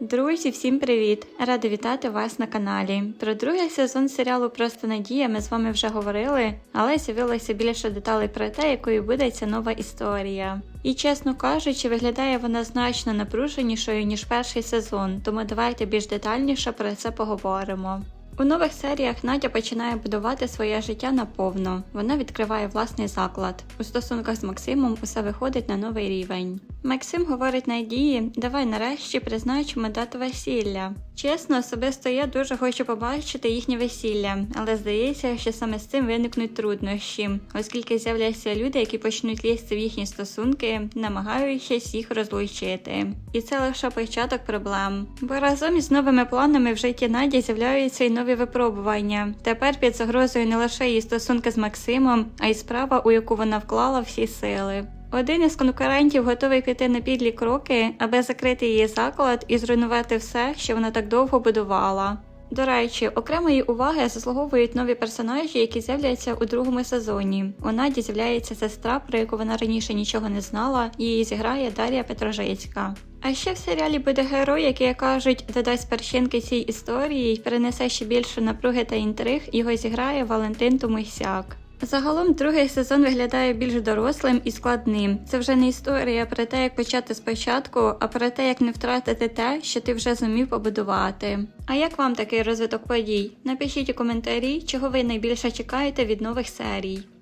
Друзі, всім привіт! Рада вітати вас на каналі. Про другий сезон серіалу Просто Надія ми з вами вже говорили, але з'явилося більше деталей про те, якою буде ця нова історія. І чесно кажучи, виглядає вона значно напруженішою ніж перший сезон, тому давайте більш детальніше про це поговоримо. У нових серіях Надя починає будувати своє життя наповно. Вона відкриває власний заклад. У стосунках з Максимом усе виходить на новий рівень. Максим говорить Надії, давай нарешті призначимо дату весілля. Чесно, особисто я дуже хочу побачити їхнє весілля, але здається, що саме з цим виникнуть труднощі, оскільки з'являться люди, які почнуть лізти в їхні стосунки, намагаючись їх розлучити. І це лише початок проблем. Бо разом із новими планами в житті Наді з'являються й нові випробування. Тепер під загрозою не лише її стосунки з Максимом, а й справа, у яку вона вклала всі сили. Один із конкурентів готовий піти на підлі кроки, аби закрити її заклад і зруйнувати все, що вона так довго будувала. До речі, окремої уваги заслуговують нові персонажі, які з'являються у другому сезоні. У Наді з'являється сестра, про яку вона раніше нічого не знала, її зіграє Дар'я Петрожицька. А ще в серіалі буде герой, який як кажуть, додасть перчинки цій історії і перенесе ще більше напруги та інтриг. Його зіграє Валентин Томусяк. Загалом другий сезон виглядає більш дорослим і складним. Це вже не історія про те, як почати спочатку, а про те, як не втратити те, що ти вже зумів побудувати. А як вам такий розвиток подій? Напишіть у коментарі, чого ви найбільше чекаєте від нових серій.